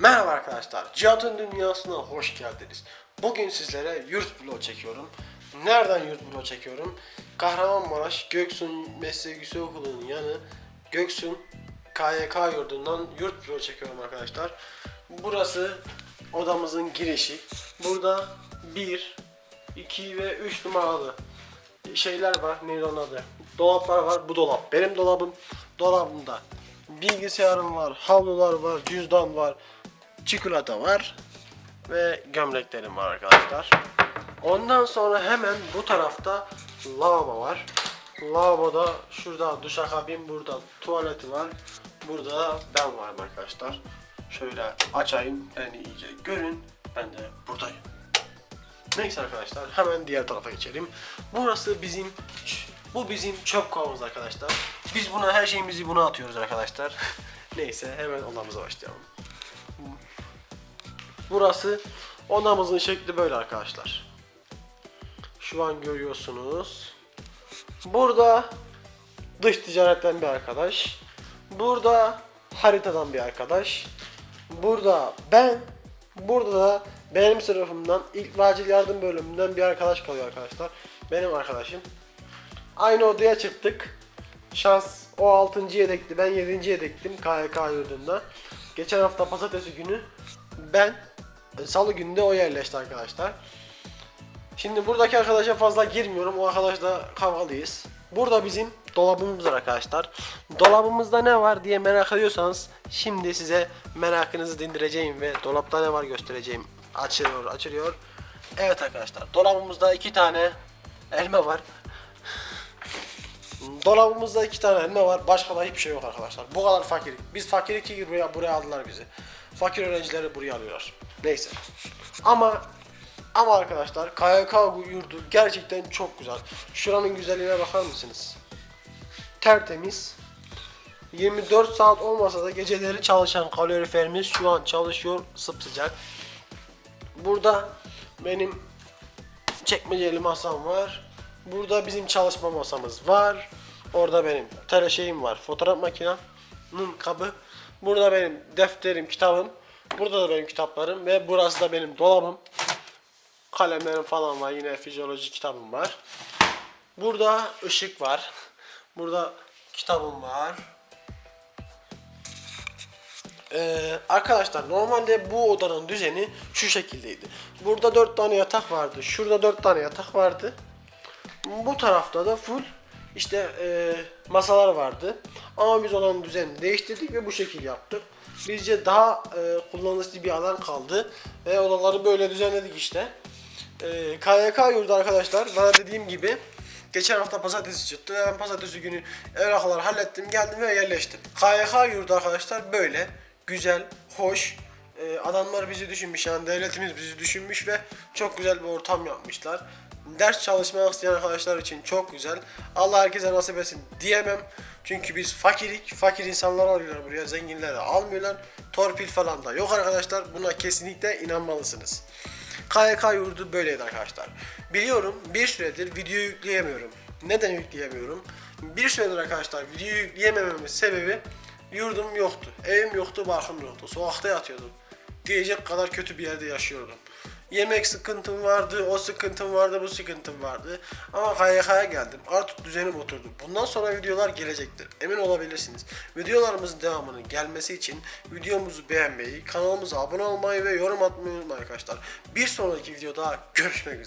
Merhaba arkadaşlar, Cihat'ın dünyasına hoş geldiniz. Bugün sizlere yurt vlog çekiyorum. Nereden yurt vlog çekiyorum? Kahramanmaraş Göksun Meslek Yüksek Okulu'nun yanı Göksun KYK yurdundan yurt vlog çekiyorum arkadaşlar. Burası odamızın girişi. Burada 1, 2 ve 3 numaralı şeyler var. Neydi onun adı? Dolaplar var. Bu dolap. Benim dolabım. Dolabımda bilgisayarım var, havlular var, cüzdan var, çikolata var ve gömleklerim var arkadaşlar. Ondan sonra hemen bu tarafta lavabo var. Lavaboda şurada duşakabin, burada tuvaleti var. Burada da ben varım arkadaşlar. Şöyle açayım, beni iyice görün. Ben de buradayım. Neyse arkadaşlar hemen diğer tarafa geçelim. Burası bizim bu bizim çöp kovamız arkadaşlar. Biz buna her şeyimizi buna atıyoruz arkadaşlar. Neyse hemen odamıza başlayalım. Burası odamızın şekli böyle arkadaşlar. Şu an görüyorsunuz. Burada dış ticaretten bir arkadaş. Burada haritadan bir arkadaş. Burada ben. Burada da benim sınıfımdan ilk acil yardım bölümünden bir arkadaş kalıyor arkadaşlar. Benim arkadaşım. Aynı odaya çıktık. Şans o 6. yedekti. Ben 7. yedektim KYK yurdunda. Geçen hafta pazartesi günü ben e, salı günü de o yerleşti arkadaşlar. Şimdi buradaki arkadaşa fazla girmiyorum. O arkadaşla kavgalıyız. Burada bizim dolabımız arkadaşlar. Dolabımızda ne var diye merak ediyorsanız şimdi size merakınızı dindireceğim ve dolapta ne var göstereceğim. Açılıyor, açılıyor. Evet arkadaşlar, dolabımızda iki tane elma var. Dolabımızda iki tane elma var. Başka da hiçbir şey yok arkadaşlar. Bu kadar fakir. Biz fakiri ki buraya, buraya aldılar bizi. Fakir öğrencileri buraya alıyorlar. Neyse. Ama ama arkadaşlar KYK yurdu gerçekten çok güzel. Şuranın güzelliğine bakar mısınız? Tertemiz. 24 saat olmasa da geceleri çalışan kaloriferimiz şu an çalışıyor sıpsıcak. Burada benim çekmeceli masam var. Burada bizim çalışma masamız var. Orada benim tele şeyim var. Fotoğraf makinemin kabı. Burada benim defterim, kitabım. Burada da benim kitaplarım ve burası da benim dolabım. Kalemlerim falan var. Yine fizyoloji kitabım var. Burada ışık var. Burada kitabım var. Ee, arkadaşlar normalde bu odanın düzeni şu şekildeydi. Burada 4 tane yatak vardı. Şurada 4 tane yatak vardı. Bu tarafta da full işte e, masalar vardı. Ama biz odanın düzenini değiştirdik ve bu şekil yaptık. Bizce daha e, kullanışlı bir alan kaldı. Ve odaları böyle düzenledik işte. E, KYK yurdu arkadaşlar bana dediğim gibi geçen hafta pazartesi çıktı. ve Ben pazartesi günü evrakları hallettim geldim ve yerleştim. KYK yurdu arkadaşlar böyle güzel, hoş. E, adamlar bizi düşünmüş yani devletimiz bizi düşünmüş ve çok güzel bir ortam yapmışlar. Ders çalışmak isteyen arkadaşlar için çok güzel. Allah herkese nasip etsin diyemem. Çünkü biz fakirik, fakir insanlar alıyorlar buraya, zenginleri almıyorlar. Torpil falan da yok arkadaşlar. Buna kesinlikle inanmalısınız. KYK yurdu böyleydi arkadaşlar. Biliyorum bir süredir video yükleyemiyorum. Neden yükleyemiyorum? Bir süredir arkadaşlar video yükleyemememin sebebi yurdum yoktu. Evim yoktu, barkım yoktu. Sokakta yatıyordum. Diyecek kadar kötü bir yerde yaşıyordum. Yemek sıkıntım vardı, o sıkıntım vardı, bu sıkıntım vardı. Ama KYK'ya geldim. Artık düzenim oturdu. Bundan sonra videolar gelecektir. Emin olabilirsiniz. Videolarımızın devamının gelmesi için videomuzu beğenmeyi, kanalımıza abone olmayı ve yorum atmayı unutmayın arkadaşlar. Bir sonraki videoda görüşmek üzere.